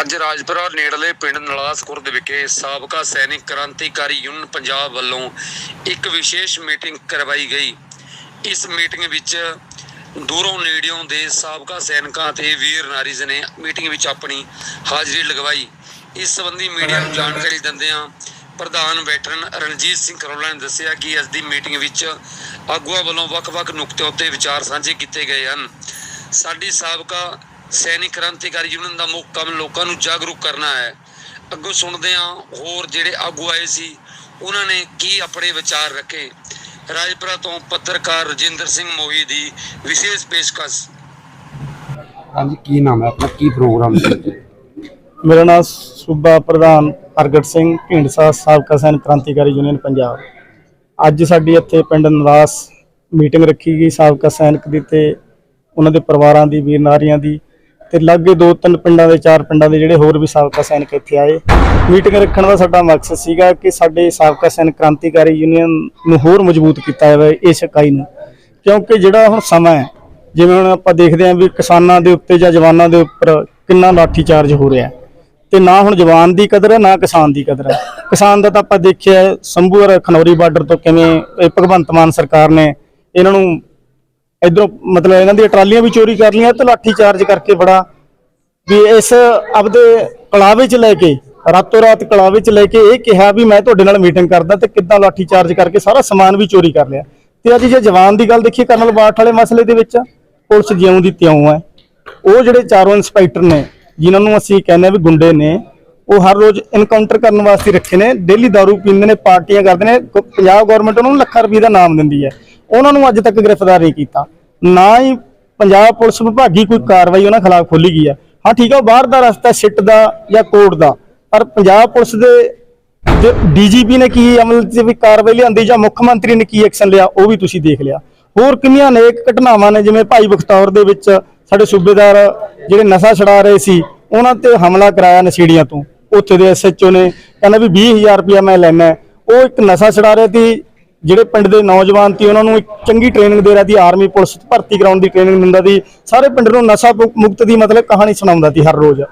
ਅੱਜ ਰਾਜਪੁਰਾ ਨੇੜਲੇ ਪਿੰਡ ਨਲਾਸ ਖੁਰਦ ਵਿਖੇ ਸਾਬਕਾ ਸੈਨਿਕ ਕ੍ਰਾਂਤੀਕਾਰੀ ਯੂਨੀਅਨ ਪੰਜਾਬ ਵੱਲੋਂ ਇੱਕ ਵਿਸ਼ੇਸ਼ ਮੀਟਿੰਗ ਕਰਵਾਈ ਗਈ। ਇਸ ਮੀਟਿੰਗ ਵਿੱਚ ਦੂਰੋਂ ਨੇੜਿਓਂ ਦੇ ਸਾਬਕਾ ਸੈਨਿਕਾਂ ਤੇ ਵੀਰ ਨਾਰੀਜ਼ ਨੇ ਮੀਟਿੰਗ ਵਿੱਚ ਆਪਣੀ ਹਾਜ਼ਰੀ ਲਗਵਾਈ। ਇਸ ਸੰਬੰਧੀ ਮੀਡੀਆ ਨੂੰ ਜਾਣਕਾਰੀ ਦਿੰਦਿਆਂ ਪ੍ਰਧਾਨ ਵੈਟਰਨ ਰਣਜੀਤ ਸਿੰਘ ਕਰੋਲਾ ਨੇ ਦੱਸਿਆ ਕਿ ਇਸ ਦੀ ਮੀਟਿੰਗ ਵਿੱਚ ਆਗੂਆਂ ਵੱਲੋਂ ਵੱਖ-ਵੱਖ ਨੁਕਤਿਆਂ ਉੱਤੇ ਵਿਚਾਰ ਸਾਂਝੇ ਕੀਤੇ ਗਏ ਹਨ। ਸਾਡੀ ਸਾਬਕਾ ਸੈਨਿਕ ਕ੍ਰਾਂਤੀਕਾਰੀ ਯੂਨੀਅਨ ਦਾ ਮੁੱਖ ਕੰਮ ਲੋਕਾਂ ਨੂੰ ਜਾਗਰੂਕ ਕਰਨਾ ਹੈ। ਅੱਗੋਂ ਸੁਣਦੇ ਹਾਂ ਹੋਰ ਜਿਹੜੇ ਆਗੂ ਆਏ ਸੀ, ਉਹਨਾਂ ਨੇ ਕੀ ਆਪਣੇ ਵਿਚਾਰ ਰੱਖੇ। ਰਾਜਪੁਰਾ ਤੋਂ ਪੱਤਰਕਾਰ ਰਜਿੰਦਰ ਸਿੰਘ ਮੋਹੀ ਦੀ ਵਿਸ਼ੇਸ਼ ਪੇਸ਼ਕਸ਼। ਹਾਂਜੀ, ਕੀ ਨਾਮ ਹੈ ਆਪਣਾ? ਕੀ ਪ੍ਰੋਗਰਾਮ ਸੀ ਮੇਰਾ ਨਾਮ ਸੂਬਾ ਪ੍ਰਧਾਨ ਪ੍ਰਗਟ ਸਿੰਘ ਢੀਂਡਸਾ ਸਾਬਕਾ ਸੈਨ ਕ੍ਰਾਂਤੀਕਾਰੀ ਯੂਨੀਅਨ ਪੰਜਾਬ। ਅੱਜ ਸਾਡੀ ਇੱਥੇ ਪਿੰਡ ਨਰਾਸ ਮੀਟਿੰਗ ਰੱਖੀ ਗਈ, ਸਾਬਕਾ ਸੈਨਿਕ ਦੀ ਤੇ ਉਹਨਾਂ ਦੇ ਪਰਿਵਾਰਾਂ ਦੀ, ਵੀਰ ਨਾਰੀਆਂ ਦੀ। ਤੇ ਲਾਗੇ ਦੋ ਤਿੰਨ ਪਿੰਡਾਂ ਦੇ, ਚਾਰ ਪਿੰਡਾਂ ਦੇ ਜਿਹੜੇ ਹੋਰ ਵੀ ਸਾਬਕਾ ਸੈਨਿਕ ਇੱਥੇ ਆਏ। ਮੀਟਿੰਗ ਰੱਖਣ ਦਾ ਸਾਡਾ ਮਕਸਦ ਸੀਗਾ ਕਿ ਸਾਡੇ ਸਾਬਕਾ ਸੈਨਿਕ ਕ੍ਰਾਂਤੀਕਾਰੀ ਯੂਨੀਅਨ ਨੂੰ ਹੋਰ ਮਜ਼ਬੂਤ ਕੀਤਾ ਜਾਵੇ ਇਸ ਇਕਾਈ ਨੂੰ। ਕਿਉਂਕਿ ਜਿਹੜਾ ਹੁਣ ਸਮਾਂ ਹੈ, ਜਿਵੇਂ ਹੁਣ ਆਪਾਂ ਦੇਖਦੇ ਹਾਂ ਵੀ ਕਿਸਾਨਾਂ ਦੇ ਉੱਤੇ ਜਾਂ ਜਵਾਨਾਂ ਦੇ ਉੱਪਰ ਕਿੰਨਾ ਲਾਠੀ ਚਾਰਜ ਹੋ ਰਿਹਾ ਹੈ। ਤੇ ਨਾ ਹੁਣ ਜਵਾਨ ਦੀ ਕਦਰ ਹੈ, ਨਾ ਕਿਸਾਨ ਦੀ ਕਦਰ ਹੈ। ਕਿਸਾਨ ਦਾ ਤਾਂ ਆਪਾਂ ਦੇਖਿਆ ਸੰਭੂ ਔਰ ਖਨੌਰੀ ਬਾਰਡਰ ਤੋਂ ਕਿਵੇਂ ਇਹ ਭਗਵੰਤ ਮਾਨ ਸਰਕਾਰ ਨੇ ਇਹਨਾਂ ਨੂੰ ਇਧਰੋਂ ਮਤਲਬ ਇਹਨਾਂ ਦੀਆਂ ਟਰਾਲੀਆਂ ਵੀ ਚੋਰੀ ਕਰ ਲਈਆਂ ਤੇ ਲਾਠੀ ਚਾਰਜ ਕਰਕੇ ਬੜਾ ਵੀ ਇਸ ਆਪਦੇ ਕਲਾਵੇ ਚ ਲੈ ਕੇ, ਰਾਤੋਂ ਰਾਤ ਕਲਾਵੇ ਚ ਲੈ ਕੇ ਇਹ ਕਿਹਾ ਵੀ ਮੈਂ ਤੁਹਾਡੇ ਨਾਲ ਮੀਟਿੰਗ ਕਰਦਾ ਤੇ ਕਿੱਦਾਂ ਲਾਠੀ ਚਾਰਜ ਕਰਕੇ ਸਾਰਾ ਸਮਾਨ ਵੀ ਚੋਰੀ ਕਰ ਲਿਆ। ਤੇ ਅੱਜ ਜੇ ਜਵਾਨ ਦੀ ਗੱਲ ਦੇਖੀਏ ਕਰਨਲ ਬਾਠ ਵਾਲੇ ਮਸਲੇ ਦੇ ਵਿੱਚ, ਪੁਲਿਸ ਜਿਉਂ ਦੀ ਤਿਉਂ ਹੈ। ਉਹ ਜਿਹੜੇ ਚਾਰੋਂ ਇੰਸਪੈਕਟਰ ਨੇ ਜਿਨ੍ਹਾਂ ਨੂੰ ਅਸੀਂ ਕਹਿੰਦੇ ਆ ਵੀ ਗੁੰਡੇ ਨੇ, ਉਹ ਹਰ ਰੋਜ਼ ਇਨਕਾਊਂਟਰ ਕਰਨ ਵਾਸਤੇ ਰੱਖੇ ਨੇ ਡੇਲੀ दारू ਪੀਂਦੇ ਨੇ, ਪਾਰਟੀਆਂ ਕਰਦੇ ਨੇ, ਕ- ਪੰਜਾਬ ਗਵਰਨਮੈਂਟ ਉਹਨਾਂ ਨੂੰ ਲੱਖਾਂ ਰੁਪਏ ਦਾ ਨਾਮ ਦਿੰਦੀ ਹੈ। ਉਹਨਾਂ ਨੂੰ ਅੱਜ ਤੱਕ ਗ੍ਰਿਫਤਾਰ ਨਹੀਂ ਕੀਤਾ। ਨਾ ਹੀ ਪੰਜਾਬ ਪੁਲਿਸ ਵਿਭਾਗੀ ਕੋਈ ਕਾਰਵਾਈ ਉਹਨਾਂ ਖਿਲਾਫ ਖੋਲੀ ਗਈ ਹੈ। ਹਾਂ, ਠੀਕ ਹੈ ਉਹ ਬਾਹਰ ਦਾ ਰਸਤਾ ਸਿੱਟ ਦਾ ਜਾਂ ਕੋਰਟ ਦਾ। ਪਰ ਪੰਜਾਬ ਪੁਲਿਸ ਦੇ ਡੀਜੀਪੀ ਨੇ ਕੀ ਅਮਲ 'ਚ ਵੀ ਕਾਰਵਾਈ ਲਿਆਂਦੀ ਜਾਂ ਮੁੱਖ ਮੰਤਰੀ ਨੇ ਕੀ ਐਕਸ਼ਨ ਲਿਆ, ਉਹ ਵੀ ਤੁਸੀਂ ਦੇਖ ਲਿਆ। ਹੋਰ ਕਿੰਨੀਆਂ ਅਨੇਕ ਘਟਨਾਵਾਂ ਨੇ, ਜਿਵੇਂ ਭਾਈ ਬਖਤੌਰ ਦੇ ਵਿੱਚ ਸਾਡੇ ਸੂਬੇਦਾਰ ਜਿਹੜੇ ਨਸ਼ਾ ਛਡਾ ਰਹੇ ਸੀ ਉਹਨਾਂ ਤੇ ਹਮਲਾ ਕਰਾਇਆ ਨਸ਼ੀੜੀਆਂ ਤੋਂ। ਉੱਥੇ ਦੇ ਐਸਐਚਓ ਨੇ ਕਹਿੰਦਾ ਵੀ 20000 ਰੁਪਇਆ ਮੈਂ ਲੈਣਾ ਉਹ ਇੱਕ ਨਸ਼ਾ ਛਡਾ ਰਿਹਾ ਸੀ ਜਿਹੜੇ ਪਿੰਡ ਦੇ ਨੌਜਵਾਨ ਸੀ ਉਹਨਾਂ ਨੂੰ ਇੱਕ ਚੰਗੀ ਟ੍ਰੇਨਿੰਗ ਦੇ ਰਿਹਾ ਸੀ ਆਰਮੀ ਪੁਲਿਸ ਭਰਤੀ ਕਰਾਉਣ ਦੀ ਟ੍ਰੇਨਿੰਗ ਦਿੰਦਾ ਸੀ। ਸਾਰੇ ਪਿੰਡ ਨੂੰ ਨਸ਼ਾ ਮੁਕਤ ਦੀ ਮਤਲਬ ਕਹਾਣੀ ਸੁਣਾਉਂਦਾ ਸੀ ਹਰ ਰੋਜ਼।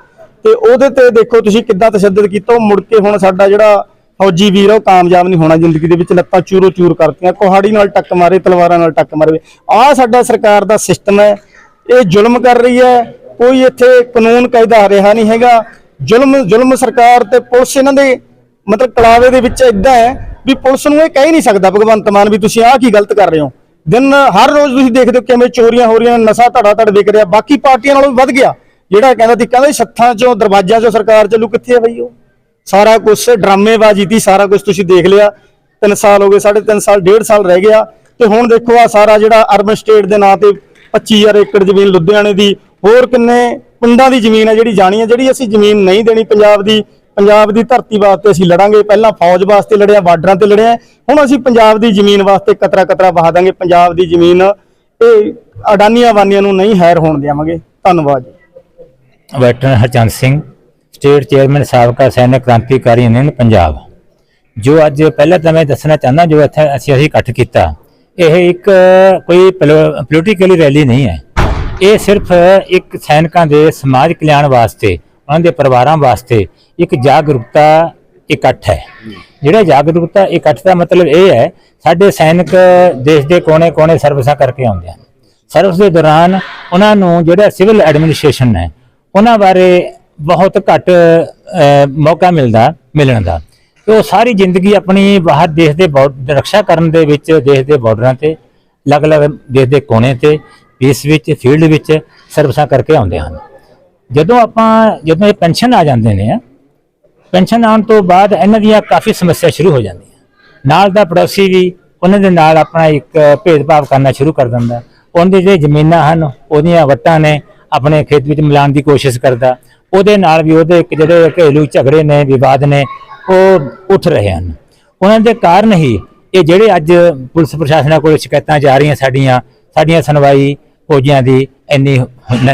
ਤੇ ਉਹਦੇ ਤੇ ਦੇਖੋ ਤੁਸੀਂ ਕਿੱਦਾਂ ਤਸ਼ੱਦਦ ਕੀਤਾ ਉਹ ਮੁੜ ਕੇ ਹੁਣ ਸਾਡਾ ਜਿਹੜਾ ਫੌਜੀ ਵੀਰ ਆ, ਉਹ ਕਾਮਯਾਬ ਨਹੀਂ ਹੋਣਾ ਜ਼ਿੰਦਗੀ ਦੇ ਵਿੱਚ ਲੱਤਾਂ ਚੂਰੋ ਚੂਰ ਕਰਤੀਆਂ ਕੁਹਾੜੀ ਨਾਲ ਟੱਕ ਮਾਰੇ ਤਲਵਾਰਾਂ ਨਾਲ ਟੱਕ ਮਾਰੇ। ਆਹ ਸਾਡਾ ਸਰਕਾਰ ਦਾ ਸਿਸਟਮ ਹੈ ਇਹ ਜ਼ੁਲਮ ਕਰ ਰਹੀ ਹੈ, ਕੋਈ ਇੱਥੇ ਕਾਨੂੰਨ ਕਾਇਦਾ ਰਿਹਾ ਨਹੀਂ ਹੈਗਾ। ਜ਼ੁਲਮ ਜ਼ੁਲਮ ਸਰਕਾਰ ਤੇ ਪੁਲਿਸ ਇਹਨਾਂ ਦੇ ਮਤਲਬ ਕਲਾਵੇ ਦੇ ਵਿੱਚ ਇਦਾਂ ਹੈ ਵੀ ਪੁਲਿਸ ਨੂੰ ਇਹ ਕਹਿ ਨਹੀਂ ਸਕਦਾ, ਭਗਵੰਤ ਮਾਨ, ਵੀ ਤੁਸੀਂ ਆਹ ਕੀ ਗਲਤ ਕਰ ਰਹੇ ਹੋ। ਦਿਨ ਹਰ ਰੋਜ਼ ਤੁਸੀਂ ਦੇਖਦੇ ਹੋ ਕਿਵੇਂ ਚੋਰੀਆਂ ਹੋ ਰਹੀਆਂ, ਨਸ਼ਾ ਧੜਾ ਧੜ ਵਿਕ ਰਿਹਾ, ਬਾਕੀ ਪਾਰਟੀਆਂ ਨਾਲੋਂ ਵੀ ਵੱਧ ਗਿਆ। ਜਿਹੜਾ ਕਹਿੰਦਾ ਸੀ ਕਹਿੰਦਾ ਸੀ ਸੱਥਾਂ ਚੋਂ, ਦਰਵਾਜ਼ਿਆਂ ਚੋਂ ਸਰਕਾਰ ਚੱਲੂ, ਕਿੱਥੇ ਹੈ ਬਈ ਉਹ? ਸਾਰਾ ਕੁਝ ਡਰਾਮੇਬਾਜ਼ੀ ਦੀ ਸਾਰਾ ਕੁਝ ਤੁਸੀਂ ਦੇਖ ਲਿਆ। 3 ਸਾਲ ਹੋ ਗਏ 3.5 ਸਾਲ 1.5 ਸਾਲ ਰਹਿ ਗਿਆ। ਤੇ ਹੁਣ ਦੇਖੋ ਆ ਸਾਰਾ ਜਿਹੜਾ ਅਰਬਨ ਸਟੇਟ ਦੇ ਨਾਂ ਤੇ 25000 ਏਕੜ ਜ਼ਮੀਨ ਲੁਧਿਆਣੇ ਦੀ। ਹੋਰ ਕਿੰਨੇ ਪਿੰਡਾਂ ਦੀ ਜ਼ਮੀਨ ਹੈ ਜਿਹੜੀ ਜਾਣੀ ਹੈ, ਜਿਹੜੀ ਅਸੀਂ ਜ਼ਮੀਨ ਨਹੀਂ ਦੇਣੀ ਪੰਜਾਬ ਦੀ? ਪੰਜਾਬ ਦੀ ਧਰਤੀ ਵਾਸਤੇ ਅਸੀਂ ਲੜਾਂਗੇ। ਪਹਿਲਾਂ ਫੌਜ ਵਾਸਤੇ ਲੜਿਆ, ਬਾਰਡਰਾਂ ਤੇ ਲੜਿਆ। ਹੁਣ ਅਸੀਂ ਪੰਜਾਬ ਦੀ ਜ਼ਮੀਨ ਵਾਸਤੇ ਕਤਰਾ ਕਤਰਾ ਵਹਾ ਦਾਂਗੇ। ਪੰਜਾਬ ਦੀ ਜ਼ਮੀਨ ਇਹ ਅਡਾਨੀਆਂ ਵਾਨੀਆਂ ਨੂੰ ਨਹੀਂ ਹੈਰ ਹੋਣ ਦੇਵਾਂਗੇ। ਧੰਨਵਾਦ ਜੀ। Veteran Harchand Singh state chairman ਸਾਬਕਾ ਸੈਨਿਕ ਕ੍ਰਾਂਤੀਕਾਰੀ ਯੂਨੀਅਨ ਪੰਜਾਬ। ਜੋ ਅੱਜ ਪਹਿਲਾਂ ਤਾਂ ਮੈਂ ਦੱਸਣਾ ਚਾਹੁੰਦਾ, ਜੋ ਇੱਥੇ ਅਸੀਂ ਅਸੀਂ ਇਕੱਠ ਕੀਤਾ ਇਹ ਇੱਕ ਕੋਈ ਪੋਲੀਟੀਕਲੀ ਰੈਲੀ ਨਹੀਂ ਹੈ। ਇਹ ਸਿਰਫ ਇੱਕ ਸੈਨਿਕਾਂ ਦੇ ਸਮਾਜ ਕਲਿਆਣ ਵਾਸਤੇ, ਉਹਨਾਂ ਦੇ ਪਰਿਵਾਰਾਂ ਵਾਸਤੇ ਇੱਕ ਜਾਗਰੂਕਤਾ ਇਕੱਠ ਹੈ। ਜਿਹੜਾ ਜਾਗਰੂਕਤਾ ਇਕੱਠ ਦਾ ਮਤਲਬ ਇਹ ਹੈ, ਸਾਡੇ ਸੈਨਿਕ ਦੇਸ਼ ਦੇ ਕੋਨੇ-ਕੋਨੇ ਸਰਵਿਸਾਂ ਕਰਕੇ ਆਉਂਦੇ ਹਨ। ਸਰਵਿਸ ਦੇ ਦੌਰਾਨ ਉਹਨਾਂ ਨੂੰ ਜਿਹੜਾ ਸਿਵਲ ਐਡਮਿਨਿਸਟ੍ਰੇਸ਼ਨ ਹੈ, ਉਹਨਾਂ ਬਾਰੇ ਬਹੁਤ ਘੱਟ ਮੌਕਾ ਮਿਲਦਾ, ਮਿਲਣ ਦਾ। ਤੇ ਉਹ ਸਾਰੀ ਜ਼ਿੰਦਗੀ ਆਪਣੀ ਬਾਹਰ ਦੇਸ਼ ਦੇ ਬਾਰਡਰ ਰੱਖਿਆ ਕਰਨ ਦੇ ਵਿੱਚ, ਦੇਸ਼ ਦੇ ਬਾਰਡਰਾਂ ਤੇ, ਅਲੱਗ-ਅਲੱਗ ਦੇਸ਼ ਦੇ ਕੋਨੇ ਤੇ ਪੀਸ ਵਿੱਚ ਫੀਲਡ ਵਿੱਚ ਸਰਵਿਸਾਂ ਕਰਕੇ ਆਉਂਦੇ ਹਨ। ਜਦੋਂ ਆਪਾਂ, ਜਦੋਂ ਇਹ ਪੈਨਸ਼ਨ ਆ ਜਾਂਦੇ ਨੇ ਪੈਨਸ਼ਨ ਆਉਣ ਤੋਂ ਬਾਅਦ ਇਹਨਾਂ ਦੀਆਂ ਕਾਫੀ ਸਮੱਸਿਆ ਸ਼ੁਰੂ ਹੋ ਜਾਂਦੀਆਂ। ਨਾਲ ਦਾ ਪੜੋਸੀ ਵੀ ਉਹਨਾਂ ਦੇ ਨਾਲ ਆਪਣਾ ਇੱਕ ਭੇਦਭਾਵ ਕਰਨਾ ਸ਼ੁਰੂ ਕਰ ਦਿੰਦਾ। ਉਹਦੇ ਜਿਹੜੇ ਜ਼ਮੀਨਾਂ ਹਨ, ਉਹਦੀਆਂ ਵੱਟਾਂ ਨੇ, ਆਪਣੇ ਖੇਤ ਵਿੱਚ ਮਿਲਾਉਣ ਦੀ ਕੋਸ਼ਿਸ਼ ਕਰਦਾ। ਉਹਦੇ ਨਾਲ ਵੀ ਉਹਦੇ ਇੱਕ ਜਿਹੜੇ ਘਰੇਲੂ ਝਗੜੇ ਨੇ, ਵਿਵਾਦ ਨੇ ਉਹ ਉੱਠ ਰਹੇ ਹਨ। ਉਹਨਾਂ ਦੇ ਕਾਰਨ ਹੀ ਇਹ ਜਿਹੜੇ ਅੱਜ ਪੁਲਿਸ ਪ੍ਰਸ਼ਾਸਨ ਕੋਲ ਸ਼ਿਕਾਇਤਾਂ ਜਾ ਰਹੀਆਂ ਸਾਡੀਆਂ ਸਾਡੀਆਂ ਸੁਣਵਾਈ ਫੌਜੀਆਂ ਦੀ ਇੰਨੀ